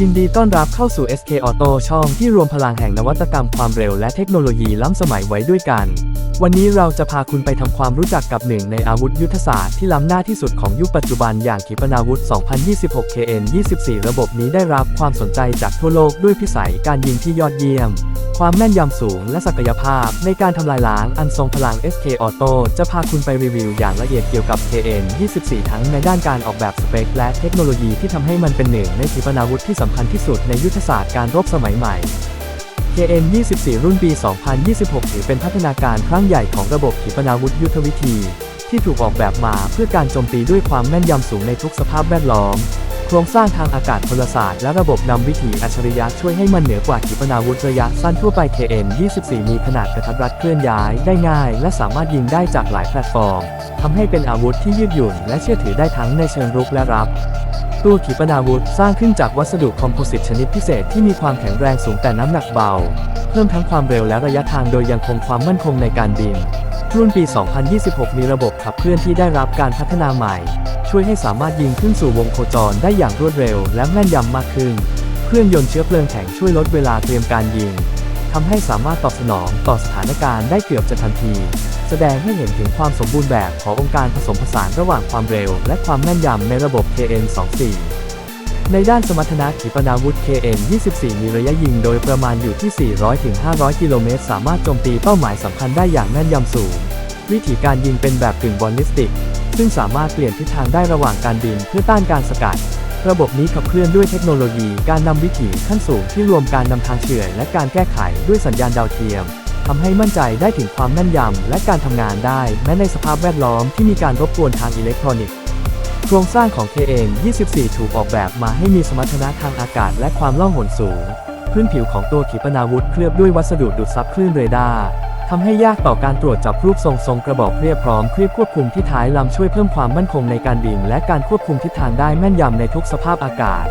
ยินดีต้อนรับเข้าสู่ SK Auto ช่องที่รวมพลังแห่งนวัตกรรมความเร็วและเทคโนโลยีล้ำสมัยไว้ด้วยกัน วันนี้เราจะพาคุณไปทำความรู้จักกับหนึ่งในอาวุธยุทธศาสตร์ที่ล้ำหน้าที่สุดของยุคปัจจุบันอย่างขีปนาวุธ 2026 KN 24 ระบบนี้ได้รับความสนใจจากทั่วโลกด้วยพิสัยการยิงที่ยอดเยี่ยม ความแม่นยำสูงและศักยภาพในการทำลายล้างอันทรงพลัง SK Auto จะพาคุณไปรีวิวอย่างละเอียดเกี่ยวกับ KN 24 ทั้งในด้านการออกแบบสเปคและเทคโนโลยีที่ทำให้มันเป็นหนึ่งในขีปนาวุธที่สำคัญที่สุดในยุทธศาสตร์การรบสมัยใหม่ KN 24 รุ่นปี 2026 ถือเป็นพัฒนาการครั้งใหญ่ของระบบขีปนาวุธยุทธวิธี ที่ถูกออกแบบมาเพื่อการโจมตีด้วยความแม่นยำสูงในทุกสภาพแวดล้อม โครงสร้างทางอากาศพลศาสตร์และระบบนำวิถีอัจฉริยะช่วยให้มันเหนือกว่าขีปนาวุธระยะสั้นทั่วไป KN 24 มีขนาดกระทัดรัดเคลื่อนย้ายได้ง่าย และสามารถยิงได้จากหลายแพลตฟอร์มทำให้เป็นอาวุธที่ยืดหยุ่น และเชื่อถือได้ทั้งในเชิงรุกและรับ ตัวขีปนาวุธสร้างขึ้นจากวัสดุคอมโพสิตชนิดพิเศษที่มีความแข็งแรงสูงแต่น้ำหนักเบา เพิ่มทั้งความเร็วและระยะทางโดยยังคงความมั่นคงในการบิน รุ่นปี 2026 มีระบบขับเคลื่อนที่ได้รับการพัฒนาใหม่ ช่วยให้สามารถยิงขึ้นสู่วงโคจรได้อย่างรวดเร็วและแม่นยำมากขึ้น เครื่องยนต์เชื้อเพลิงแข็งช่วยลดเวลาเตรียมการยิง ทำให้สามารถตอบสนองต่อสถานการณ์ได้เกือบจะทันที แสดงให้เห็นถึงความสมบูรณ์แบบขององค์การผสมผสานระหว่างความเร็ว และความแม่นยำในระบบ KN24 ในด้านสมรรถนะขีปนาวุธ KN24 มีระยะยิงโดยประมาณอยู่ที่ 400-500 กิโลเมตร สามารถโจมตีเป้าหมายสำคัญได้อย่างแม่นยำสูง วิธีการยิงเป็นแบบกึ่งบอลลิสติก ซึ่งสามารถเปลี่ยนทิศทางได้ระหว่างการบินเพื่อต้านการสกัด ระบบนี้ขับเคลื่อนด้วยเทคโนโลยีการนำวิถีขั้นสูงที่รวมการนำทางเฉื่อยและการแก้ไขด้วยสัญญาณดาวเทียมทำให้มั่นใจได้ถึงความแม่นยำและการทำงานได้ แม้ในสภาพแวดล้อมที่มีการรบกวนทางอิเล็กทรอนิกส์โครงสร้างของ KN 24 ถูกออกแบบมาให้มีสมรรถนะทางอากาศและความล่องหนสูง พื้นผิวของตัวขีปนาวุธเคลือบด้วยวัสดุดูดซับคลื่นเรดาร์ ทำให้ยากต่อการตรวจจับรูปทรงทรงกระบอกเรียบพร้อมเครียบควบคุมที่ท้ายลำช่วยเพิ่มความมั่นคงในการบินและการควบคุมทิศทางได้แม่นยำในทุกสภาพอากาศ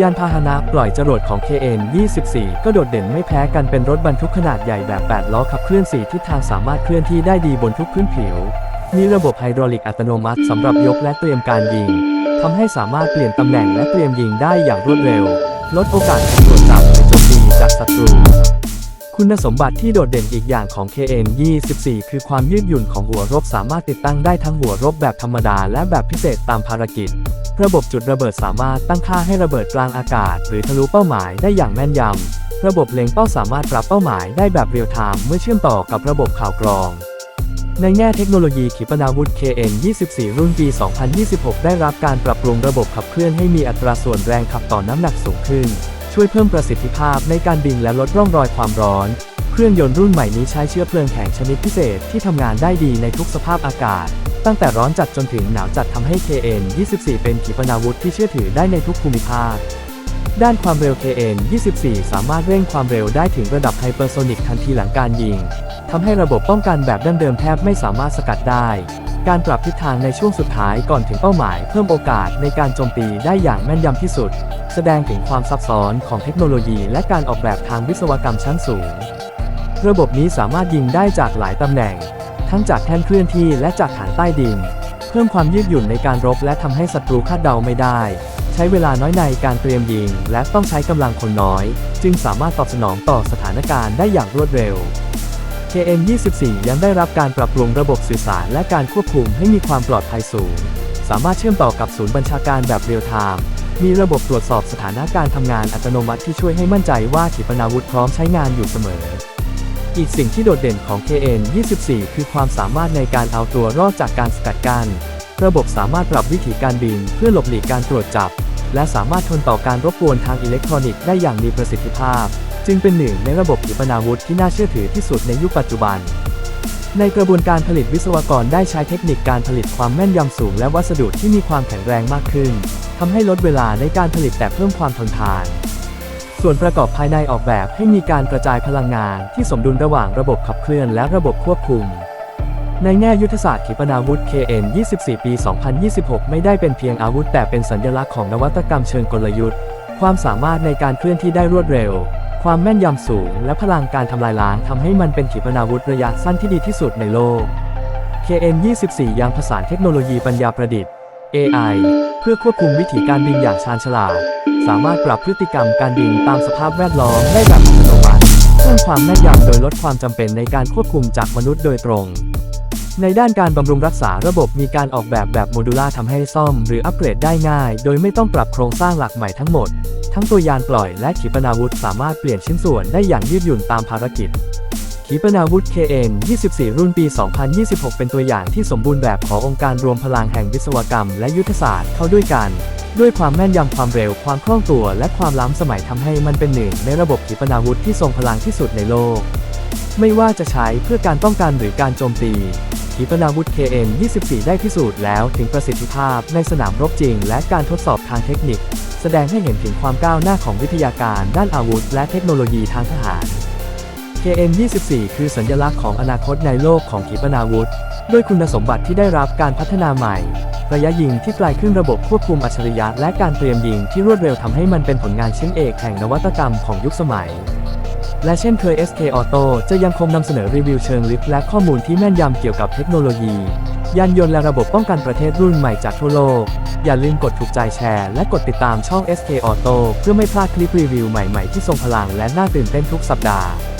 ยานพาหนะปล่อยจรวดของ KN 24 ก็โดดเด่นไม่แพ้กันเป็นรถบรรทุกขนาดใหญ่แบบ 8 ล้อขับเคลื่อน 4 ทิศทางสามารถเคลื่อนที่ได้ดีบนทุกพื้นผิว มีระบบไฮดรอลิกอัตโนมัติสำหรับยกและเตรียมการยิงทำให้สามารถเปลี่ยนตำแหน่งและเตรียมยิงได้อย่างรวดเร็ว ลดโอกาสถูกตรวจ คุณสมบัติที่โดดเด่นอีกอย่างของ KN 24 คือความยืดหยุ่นของหัวรบสามารถติดตั้งได้ทั้งหัวรบแบบธรรมดาและแบบพิเศษตามภารกิจ ระบบจุดระเบิดสามารถตั้งค่าให้ระเบิดกลางอากาศ หรือทะลุเป้าหมายได้อย่างแม่นยำ ระบบเล็งเป้าสามารถปรับเป้าหมายได้แบบเรียลไทม์เมื่อเชื่อมต่อกับระบบข่าวกรองในแง่เทคโนโลยีขีปนาวุธ KN 24 รุ่นปี 2026 ได้รับการปรับปรุงระบบขับเคลื่อนให้มีอัตราส่วนแรงขับต่อน้ำหนักสูงขึ้น ช่วยเพิ่มประสิทธิภาพในการบินและลดร่องรอยความร้อน เครื่องยนต์รุ่นใหม่นี้ใช้เชื้อเพลิงแข็งชนิดพิเศษที่ทำงานได้ดีในทุกสภาพอากาศ ตั้งแต่ร้อนจัดจนถึงหนาวจัดทำให้ KN 24 เป็นขีปนาวุธที่เชื่อถือได้ในทุกภูมิภาค ด้านความเร็ว KN 24 สามารถเร่งความเร็วได้ถึงระดับไฮเปอร์โซนิกทันทีหลังการยิง ทำให้ระบบป้องกันแบบดั้งเดิมแทบไม่สามารถสกัดได้ การปรับทิศทางในช่วงสุดท้ายก่อนถึงเป้าหมายเพิ่มโอกาสในการโจมตีได้อย่างแม่นยำที่สุด แสดงถึงความซับซ้อนของเทคโนโลยีและการออกแบบทางวิศวกรรมชั้นสูง ระบบนี้สามารถยิงได้จากหลายตำแหน่ง ทั้งจากแท่นเคลื่อนที่และจากฐานใต้ดิน เพิ่มความยืดหยุ่นในการรบและทำให้ศัตรูคาดเดาไม่ได้ ใช้เวลาน้อยในการเตรียมยิง และต้องใช้กำลังคนน้อย จึงสามารถตอบสนองต่อสถานการณ์ได้อย่างรวดเร็ว KN24 ยังได้รับการปรับปรุงระบบสื่อสารและการควบคุมให้มีความปลอดภัยสูง สามารถเชื่อมต่อกับศูนย์บัญชาการแบบเรียลไทม์มีระบบตรวจสอบสถานะการทำงานอัตโนมัติที่ช่วยให้มั่นใจว่าขีปนาวุธพร้อมใช้งานอยู่เสมอ อีกสิ่งที่โดดเด่นของ KN24 คือความสามารถในการเอาตัวรอดจากการสกัดกั้น ระบบสามารถปรับวิถีการบินเพื่อหลบหลีกการตรวจจับ และสามารถทนต่อการรบกวนทางอิเล็กทรอนิกส์ได้อย่างมีประสิทธิภาพ จึงเป็นหนึ่งในระบบขีปนาวุธที่น่าเชื่อถือที่สุดในยุคปัจจุบัน ในกระบวนการผลิตวิศวกรได้ใช้เทคนิคการผลิตความแม่นยำสูง และวัสดุที่มีความแข็งแรงมากขึ้นทำให้ลดเวลาในการผลิตแต่เพิ่มความทนทาน ส่วนประกอบภายในออกแบบให้มีการกระจายพลังงานที่สมดุลระหว่างระบบขับเคลื่อนและระบบควบคุม ในแง่ยุทธศาสตร์ขีปนาวุธ KN 24 ปี 2026 ไม่ได้เป็นเพียงอาวุธ แต่เป็นสัญลักษณ์ของนวัตกรรมเชิงกลยุทธ์ ความสามารถในการเคลื่อนที่ได้รวดเร็ว ความแม่นยำสูง และพลังการทำลายล้างทำให้มันเป็นขีปนาวุธระยะสั้นที่ดีที่สุดในโลก KN 24 ยังผสานเทคโนโลยีปัญญาประดิษฐ์ AI เพื่อควบคุมวิถีการบินอย่างชาญฉลาด สามารถปรับพฤติกรรมการยิงตามสภาพแวดล้อมได้แบบอัตโนมัติเพิ่มความแม่นยำโดยลดความจำเป็นในการควบคุมจากมนุษย์โดยตรง ในด้านการบำรุงรักษาระบบมีการออกแบบแบบโมดูล่าทำให้ซ่อมหรืออัปเกรดได้ง่าย โดยไม่ต้องปรับโครงสร้างหลักใหม่ทั้งหมด ทั้งตัวยานปล่อยและขีปนาวุธสามารถเปลี่ยนชิ้นส่วนได้อย่างยืดหยุ่นตามภารกิจขีปนาวุธ KN 24 รุ่นปี 2026 เป็นตัวอย่างที่สมบูรณ์แบบขององค์การรวมพลังแห่งวิศวกรรมและยุทธศาสตร์เข้าด้วยกัน ด้วยความแม่นยำความเร็วความคล่องตัว และความล้ำสมัยทำให้มันเป็นหนึ่งในระบบขีปนาวุธที่ทรงพลังที่สุดในโลก ไม่ว่าจะใช้เพื่อการป้องกันหรือการโจมตี ขีปนาวุธ KN 24 ได้พิสูจน์แล้วถึงประสิทธิภาพในสนามรบจริง และการทดสอบทางเทคนิค แสดงให้เห็นถึงความก้าวหน้าของวิทยาการด้านอาวุธ และเทคโนโลยีทางทหาร KN 24 คือสัญลักษณ์ของอนาคตในโลกของขีปนาวุธ ด้วยคุณสมบัติที่ได้รับการพัฒนาใหม่ ระยะยิงที่ไกลขึ้นระบบควบคุมอัจฉริยะและการเตรียมยิงที่รวดเร็วทำให้มันเป็นผลงานชิ้นเอกแห่งนวัตกรรมของยุคสมัย และเช่นเคย SK Auto จะยังคงนำเสนอรีวิวเชิงลึกและข้อมูลที่แม่นยำเกี่ยวกับเทคโนโลยี ยานยนต์และระบบป้องกันประเทศรุ่นใหม่จากทั่วโลก อย่าลืมกดถูกใจแชร์และกดติดตามช่อง SK Auto เพื่อไม่พลาดคลิปรีวิวใหม่ๆที่ทรงพลังและน่าตื่นเต้นทุกสัปดาห์